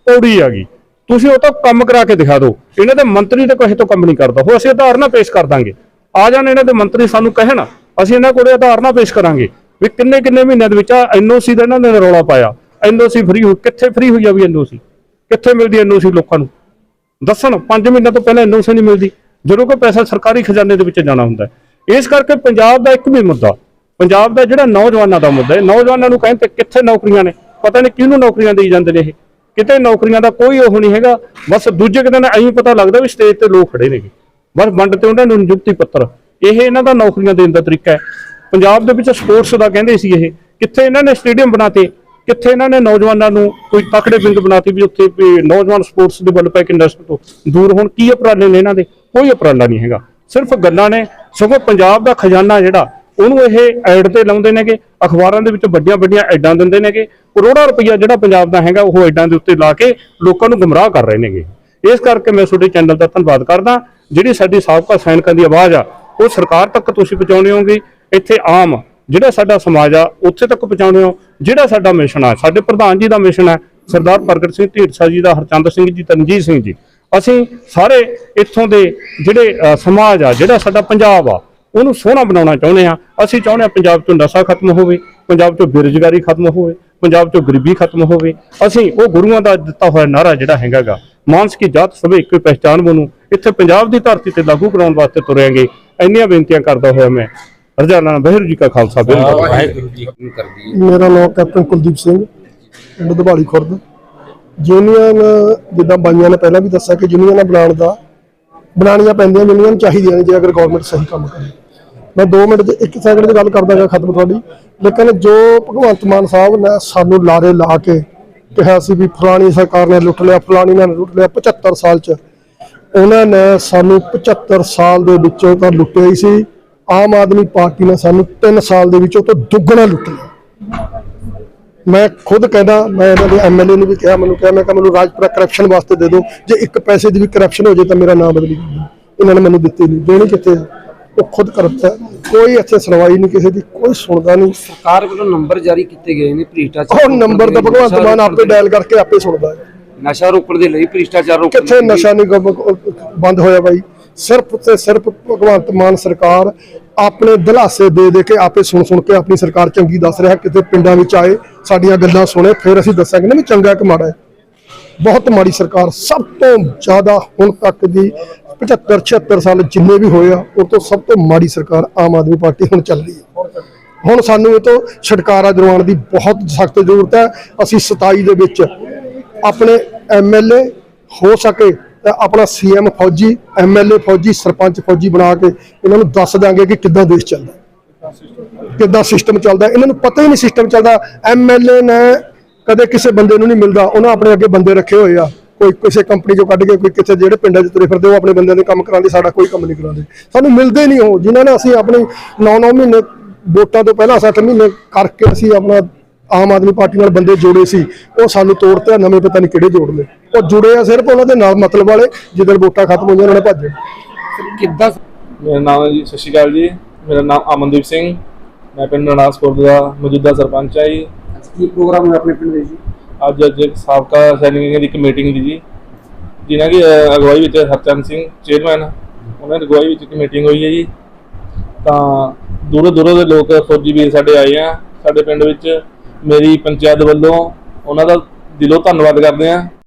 ਪੌੜੀ ਗਈ। ਤੁਸੀਂ ਉਹ ਤੋਂ ਕੰਮ ਕਰਾ ਕੇ ਦਿਖਾ ਦਿਓ। ਇਹਨਾਂ ਦੇ ਮੰਤਰੀ ਤੇ ਕਿਸੇ ਤੋਂ ਕੰਮ ਨਹੀਂ ਕਰਦਾ। ਉਹ ਅਸੀਂ ਆਧਾਰ ਨਾ ਪੇਸ਼ ਕਰ ਦਾਂਗੇ। ਆ ਜਾਣ ਇਹਨਾਂ ਦੇ ਮੰਤਰੀ ਸਾਨੂੰ ਕਹਿਣ, ਅਸੀਂ ਇਹਨਾਂ ਕੋਲੇ ਆਧਾਰ ਨਾ ਪੇਸ਼ ਕਰਾਂਗੇ। ਵੀ ਕਿੰਨੇ ਕਿੰਨੇ ਮਹੀਨਿਆਂ ਦੇ ਵਿੱਚ ਐਨਓਸੀ ਦਾ ਇਹਨਾਂ ਨੇ ਰੌਲਾ ਪਾਇਆ। ਐਨਓਸੀ ਫ੍ਰੀ ਹੋ ਕਿੱਥੇ ਫ੍ਰੀ ਹੋਈ ਆ ਵੀ ਐਨਓਸੀ ਕਿੱਥੇ ਮਿਲਦੀ ਐਨਓਸੀ ਲੋਕਾਂ ਨੂੰ? ਦੱਸਣ 5 ਮਹੀਨਿਆਂ ਤੋਂ ਪਹਿਲਾਂ ਐਨਓਸੀ ਨਹੀਂ ਮਿਲਦੀ। ਜਦੋਂ ਕੋਈ ਪੈਸਾ ਸਰਕਾਰੀ ਖਜ਼ਾਨੇ ਦੇ ਵਿੱਚ ਜਾਣਾ ਹੁੰਦਾ ਇਸ ਕਰਕੇ ਪੰਜਾਬ ਦਾ ਇੱਕ ਵੀ ਮੁੱਦਾ, ਪੰਜਾਬ ਦਾ ਜਿਹੜਾ ਨੌਜਵਾਨਾਂ ਦਾ ਮੁੱਦਾ ਹੈ, ਨੌਜਵਾਨਾਂ ਨੂੰ ਕਹਿੰਦੇ ਕਿੱਥੇ ਨੌਕਰੀਆਂ ਨੇ? ਪਤਾ ਨਹੀਂ ਕਿਹਨੂੰ ਨੌਕਰੀਆਂ ਦੇਈ ਜਾਂਦੇ ਨੇ ਇਹ। ਕਿਤੇ ਨੌਕਰੀਆਂ ਦਾ ਕੋਈ ਉਹ ਨਹੀਂ ਹੈਗਾ। ਬਸ ਦੂਜੇ ਕੁ ਦਿਨ ਐਂ ਪਤਾ ਲੱਗਦਾ ਵੀ ਸਟੇਜ ਤੇ ਲੋਕ ਖੜੇ ਨੇਗੇ। ਬਸ ਵੰਡ ਤੇ ਉਹਨਾਂ ਨੂੰ ਨਿਯੁਕਤੀ ਪੱਤਰ। ਇਹ ਇਹਨਾਂ ਦਾ ਨੌਕਰੀਆਂ ਦੇਣ ਦਾ ਤਰੀਕਾ ਹੈ। ਪੰਜਾਬ ਦੇ ਵਿੱਚ ਸਪੋਰਟਸ ਦਾ ਕਹਿੰਦੇ ਸੀ ਇਹ, ਕਿੱਥੇ ਇਹਨਾਂ ਨੇ ਸਟੇਡੀਅਮ ਬਣਾਤੇ, ਕਿੱਥੇ ਇਹਨਾਂ ਨੇ ਨੌਜਵਾਨਾਂ ਨੂੰ ਕੋਈ ਤਕੜੇ ਵਿੰਗ ਬਣਾਤੀ ਵੀ ਉੱਥੇ ਵੀ ਨੌਜਵਾਨ ਸਪੋਰਟਸ ਦੇ ਵੱਲ ਪੈ ਕੇ ਇੰਡਸਟਰੀ ਤੋਂ ਦੂਰ ਹੋਣ। ਕੀ ਉਪਰਾਲੇ ਨੇ ਇਹਨਾਂ ਦੇ? ਕੋਈ ਉਪਰਾਲਾ ਨਹੀਂ ਹੈਗਾ। ਸਿਰਫ ਗੱਲਾਂ ਨੇ, ਸਗੋਂ ਪੰਜਾਬ ਦਾ ਖਜ਼ਾਨਾ ਜਿਹੜਾ ਉਹਨੂੰ ਇਹ ਐਡ ਤੇ ਲਾਉਂਦੇ ਨੇਗੇ, ਅਖਬਾਰਾਂ ਦੇ ਵਿੱਚ ਵੱਡੀਆਂ ਵੱਡੀਆਂ ਐਡਾਂ ਦਿੰਦੇ ਨੇਗੇ, ਕਰੋੜਾਂ ਰੁਪਈਆ ਜਿਹੜਾ ਪੰਜਾਬ ਦਾ ਹੈਗਾ, ਉਹ ਐਡਾਂ ਦੇ ਉੱਤੇ ਲਾ ਕੇ ਲੋਕਾਂ ਨੂੰ ਗੁੰਮਰਾਹ ਕਰ ਰਹੇ ਨੇਗੇ। ਇਸ ਕਰਕੇ ਮੈਂ ਤੁਹਾਡੇ ਚੈਨਲ ਦਾ ਧੰਨਵਾਦ ਕਰਦਾ, ਜਿਹੜੀ ਸਾਡੀ ਸਾਬਕਾ ਸੈਨਿਕਾਂ ਦੀ ਆਵਾਜ਼ ਆ, ਉਹ ਸਰਕਾਰ ਤੱਕ ਤੁਸੀਂ ਪਹੁੰਚਾਉਣੇ ਹੋਗੇ ਇੱਥੇ ਆਮ ਜਿਹੜਾ ਸਾਡਾ ਸਮਾਜ ਆ, ਉੱਥੇ ਤੱਕ ਪਹੁੰਚਾਉਣੇ ਹੋ, ਜਿਹੜਾ ਸਾਡਾ ਮਿਸ਼ਨ ਆ, ਸਾਡੇ ਪ੍ਰਧਾਨ ਜੀ ਦਾ ਮਿਸ਼ਨ ਹੈ ਸਰਦਾਰ ਪ੍ਰਗਟ ਸਿੰਘ ਢੀਂਡਸਾ ਜੀ ਦਾ, ਹਰਚੰਦ ਸਿੰਘ ਜੀ ਤਨਜੀਤ ਸਿੰਘ ਜੀ। ਅਸੀਂ ਸਾਰੇ ਇੱਥੋਂ ਦੇ ਜਿਹੜੇ ਸਮਾਜ ਆ, ਜਿਹੜਾ ਸਾਡਾ ਪੰਜਾਬ ਆ ਉਹਨੂੰ ਸੋਹਣਾ ਬਣਾਉਣਾ ਚਾਹੁੰਦੇ ਆ ਅਸੀਂ ਚਾਹੁੰਦੇ ਆ ਪੰਜਾਬ ਤੋਂ ਨਸ਼ਾ ਖਤਮ ਹੋਵੇ ਪੰਜਾਬ ਤੋਂ ਬੇਰੁਜ਼ਗਾਰੀ ਖਤਮ ਹੋਵੇ ਪੰਜਾਬ ਤੋਂ ਗਰੀਬੀ ਖਤਮ ਹੋਵੇ। ਅਸੀਂ ਉਹ ਗੁਰੂਆਂ ਦਾ ਦਿੱਤਾ ਹੋਇਆ ਨਾਰਾ ਜਿਹੜਾ ਹੈਗਾਗਾ ਮਾਨਸ ਕੀ ਜਾਤ ਸਭੇ ਇੱਕੋ ਪਹਿਚਾਨ ਬਣੂ। ਇੱਥੇ ਪੰਜਾਬ ਦੀ ਧਰਤੀ ਤੇ ਲਾਗੂ ਕਰਾਉਣ ਵਾਸਤੇ ਤੁਰਿਆਂਗੇ ਇੰਨੀਆਂ ਬੇਨਤੀਆਂ ਕਰਦਾ ਹੋਇਆ ਮੈਂ। ਰਜਾਨਾ ਵਾਹਿਗੁਰੂ ਜੀ ਕਾ ਖਾਲਸਾ ਵਾਹਿਗੁਰੂ ਜੀ ਕੀ ਫਤਿਹ। ਮੇਰਾ ਨਾਮ ਕੈਪਟਨ ਕੁਲਦੀਪ ਸਿੰਘ ਪਿੰਡ ਦਬਾਲੀ ਖੁਰਦ। ਯੂਨੀਅਨ ਜਿੱਦਾਂ ਬਾਈਆਂ ਨੇ ਪਹਿਲਾਂ ਵੀ ਦੱਸਿਆ ਕਿ ਯੂਨੀਅਨ ਬਣਾਉਣ ਦਾ ਬਣਾਉਣੀਆਂ ਪੈਂਦੀਆਂ ਯੂਨੀਅਨ ਚਾਹੀਦੀਆਂ ਨੇ ਜੇ ਅਗਰ ਗਵਰਨਮੈਂਟ ਸਹੀ ਕੰਮ ਕਰੇ। ਮੈਂ 2 ਮਿੰਟ ਦੇ 1 ਸੈਕਿੰਡ ਦੀ ਗੱਲ ਕਰਦਾਗਾ ਖਤਮ ਤੁਹਾਡੀ। ਲੇਕਿਨ ਜੋ ਭਗਵੰਤ ਮਾਨ ਸਾਹਿਬ ਨੇ ਸਾਨੂੰ ਲਾਰੇ ਲਾ ਕੇ ਕਿਹਾ ਸੀ ਵੀ ਫਲਾਣੀ ਸਰਕਾਰ ਨੇ ਲੁੱਟ ਲਿਆ, ਫਲਾਣੀ ਨੇ ਲੁੱਟ ਲਿਆ 75 ਸਾਲ ਚ, ਉਹਨਾਂ ਨੇ ਸਾਨੂੰ 75 ਸਾਲ ਦੇ ਵਿੱਚੋਂ ਤਾਂ ਲੁੱਟਿਆ ਹੀ ਸੀ। ਆਮ ਆਦਮੀ ਪਾਰਟੀ ਨੇ ਸਾਨੂੰ 3 ਸਾਲ ਦੇ ਵਿੱਚੋਂ ਤੋਂ ਦੁੱਗਣਾ ਲੁੱਟ ਲਿਆ। ਮੈਂ ਖੁਦ ਕਹਿੰਦਾ, ਮੈਂ ਇਹਨਾਂ ਦੇ ਐਮਐਲਏ ਨੂੰ ਵੀ ਕਿਹਾ, ਮੈਨੂੰ ਕਿਹਾ, ਮੈਂ ਕਿਹਾ, ਮੈਨੂੰ ਰਾਜਪੁਰਾ ਕਰਪਸ਼ਨ ਵਾਸਤੇ ਦੇ ਦਿਓ। ਜੇ ਇੱਕ ਪੈਸੇ ਦੀ ਵੀ ਕਰਪਸ਼ਨ ਹੋ ਜੇ ਤਾਂ ਮੇਰਾ ਨਾਮ ਬਦਲੀ ਇਹਨਾਂ ਨੇ ਮੈਨੂੰ ਦਿੱਤੀ ਨਹੀਂ ਦੇਣੀ ਕਿੱਥੇ ਆ? ਉਹ ਖੁਦ ਕਰਪਟ ਹੈ। ਕੋਈ ਇੱਥੇ ਸੁਣਵਾਈ ਨਹੀਂ ਕਿਸੇ ਦੀ ਕੋਈ ਸੁਣਦਾ ਨਹੀਂ। ਸਰਕਾਰ ਵੱਲੋਂ ਨੰਬਰ ਜਾਰੀ ਕੀਤੇ ਗਏ ਨੇ ਭ੍ਰਿਸ਼ਟਾਚਾਰ ਉਹ ਨੰਬਰ ਤਾਂ ਭਗਵੰਤ ਮਾਨ ਆਪੇ ਡਾਇਲ ਕਰਕੇ ਆਪੇ ਸੁਣਦਾ ਹੈ। ਨਸ਼ਾ ਰੋਕਣ ਦੇ ਲਈ ਭ੍ਰਿਸ਼ਟਾਚਾਰ ਰੋਕਣ ਕਿੱਥੇ ਨਸ਼ਾ ਨਹੀਂ ਬੰਦ ਹੋਇਆ ਬਾਈ? ਸਿਰਫ ਤੇ ਸਿਰਫ ਭਗਵੰਤ ਮਾਨ ਸਰਕਾਰ ਆਪਣੇ ਦਿਲਾਸੇ ਦੇ ਦੇ ਕੇ ਆਪੇ ਸੁਣ ਸੁਣ ਕੇ ਆਪਣੀ ਸਰਕਾਰ ਚੰਗੀ ਦੱਸ ਰਿਹਾ ਕਿਤੇ ਪਿੰਡਾਂ ਵਿੱਚ ਆਏ ਸਾਡੀਆਂ ਗੱਲਾਂ ਸੁਣੇ ਫਿਰ ਅਸੀਂ ਦੱਸਾਂਗੇ ਨਾ ਵੀ ਚੰਗਾ ਕਿ ਮਾੜਾ ਹੈ। ਬਹੁਤ ਮਾੜੀ ਸਰਕਾਰ ਸਭ ਤੋਂ ਜ਼ਿਆਦਾ ਹੁਣ ਤੱਕ ਦੀ 75 76 ਸਾਲ ਜਿੰਨੇ ਵੀ ਹੋਏ ਆ, ਉਹ ਤੋਂ ਸਭ ਤੋਂ ਮਾੜੀ ਸਰਕਾਰ ਆਮ ਆਦਮੀ ਪਾਰਟੀ ਹੁਣ ਚੱਲ ਰਹੀ ਹੈ। ਹੁਣ ਸਾਨੂੰ ਇਹ ਤੋਂ ਛੁਟਕਾਰਾ ਦਿਵਾਉਣ ਦੀ ਬਹੁਤ ਸਖਤ ਜ਼ਰੂਰਤ ਹੈ। ਅਸੀਂ 27 ਦੇ ਵਿੱਚ ਆਪਣੇ ਐਮਐਲਏ ਹੋ ਸਕੇ ਤਾਂ ਆਪਣਾ ਸੀਐਮ ਫੌਜੀ ਐਮਐਲਏ ਫੌਜੀ, ਸਰਪੰਚ ਫੌਜੀ ਬਣਾ ਕੇ ਇਹਨਾਂ ਨੂੰ ਦੱਸ ਦਾਂਗੇ ਕਿ ਕਿੱਦਾਂ ਦੇਸ਼ ਚੱਲਦਾ ਕਿੱਦਾਂ ਸਿਸਟਮ ਚੱਲਦਾ ਇਹਨਾਂ ਨੂੰ ਪਤਾ ਹੀ ਨਹੀਂ ਸਿਸਟਮ ਚੱਲਦਾ। ਐਮਐਲਏ ਨੇ ਕਦੇ ਕਿਸੇ ਬੰਦੇ ਨੂੰ ਨਹੀਂ ਮਿਲਦਾ। ਉਹਨਾਂ ਆਪਣੇ ਅੱਗੇ ਬੰਦੇ ਰੱਖੇ ਹੋਏ ਆ। ਕੋਈ ਕਿਸੇ ਕੰਪਨੀ ਚੋਂ ਕੱਢ ਕੇ ਕੋਈ ਕਿਸੇ ਜਿਹੜੇ ਪਿੰਡਾਂ 'ਚ ਤੁਰੇ ਫਿਰਦੇ ਉਹ ਆਪਣੇ ਬੰਦਿਆਂ ਦੇ ਕੰਮ ਕਰਾਉਂਦੇ ਸਾਡਾ ਕੋਈ ਕੰਮ ਨਹੀਂ ਕਰਾਉਂਦੇ। ਸਾਨੂੰ ਮਿਲਦੇ ਨਹੀਂ ਉਹ ਜਿਨ੍ਹਾਂ ਨੇ ਅਸੀਂ ਆਪਣੇ 9-9 ਮਹੀਨੇ ਵੋਟਾਂ ਤੋਂ ਪਹਿਲਾਂ 60 ਮਹੀਨੇ ਕਰਕੇ ਅਸੀਂ ਆਪਣਾ ਆਮ ਆਦਮੀ ਪਾਰਟੀ ਨਾਲ ਬੰਦੇ ਜੋੜੇ ਸੀ ਉਹ ਸਾਨੂੰ ਤੋੜਤੇ ਨਵੇਂ ਪਤਾ ਨਹੀਂ ਕਿਹੜੇ ਜੋੜ ਲਏ। ਉਹ ਜੁੜੇ ਆ ਸਿਰਫ ਉਹਨਾਂ ਦੇ ਨਾਲ ਮਤਲਬ ਵਾਲੇ ਜਿੱਦਣ ਵੋਟਾਂ ਖਤਮ ਹੋਈਆਂ ਉਹਨਾਂ ਨੇ ਭੱਜੇ ਕਿੱਦਾਂ? ਮੇਰਾ ਨਾਮ ਹੈ ਜੀ ਸਤਿ ਸ਼੍ਰੀ ਅਕਾਲ ਜੀ। ਮੇਰਾ ਨਾਮ ਅਮਨਦੀਪ ਸਿੰਘ। ਮੈਂ ਪਿੰਡ ਨਨਾਸਪੁਰ ਦਾ ਮੌਜੂਦਾ ਸਰਪੰਚ ਹਾਂ ਜੀ। ਕੀ ਪ੍ਰੋਗਰਾਮ ਹੋਇਆ ਆਪਣੇ ਪਿੰਡ ਦੇ ਜੀ ਅੱਜ ਅੱਜ ਇੱਕ ਸਾਬਕਾ ਸੈਨਿਕਾਂ ਦੀ ਇੱਕ ਮੀਟਿੰਗ ਦੀ ਜੀ ਜਿਨ੍ਹਾਂ ਦੀ ਅਹ, ਅਗਵਾਈ ਵਿੱਚ ਹਰਚੰਦ ਸਿੰਘ ਚੇਅਰਮੈਨ ਉਹਨਾਂ ਦੀ ਅਗਵਾਈ ਵਿੱਚ ਇੱਕ ਮੀਟਿੰਗ ਹੋਈ ਹੈ ਜੀ। ਤਾਂ ਦੂਰੋਂ ਦੂਰੋਂ ਦੇ ਲੋਕ ਫੌਜੀ ਵੀਰ ਸਾਡੇ ਆਏ ਆ। ਸਾਡੇ ਪਿੰਡ ਵਿੱਚ ਮੇਰੀ ਪੰਚਾਇਤ ਵੱਲੋਂ ਉਹਨਾਂ ਦਾ ਦਿਲੋਂ ਧੰਨਵਾਦ ਕਰਦੇ ਆ।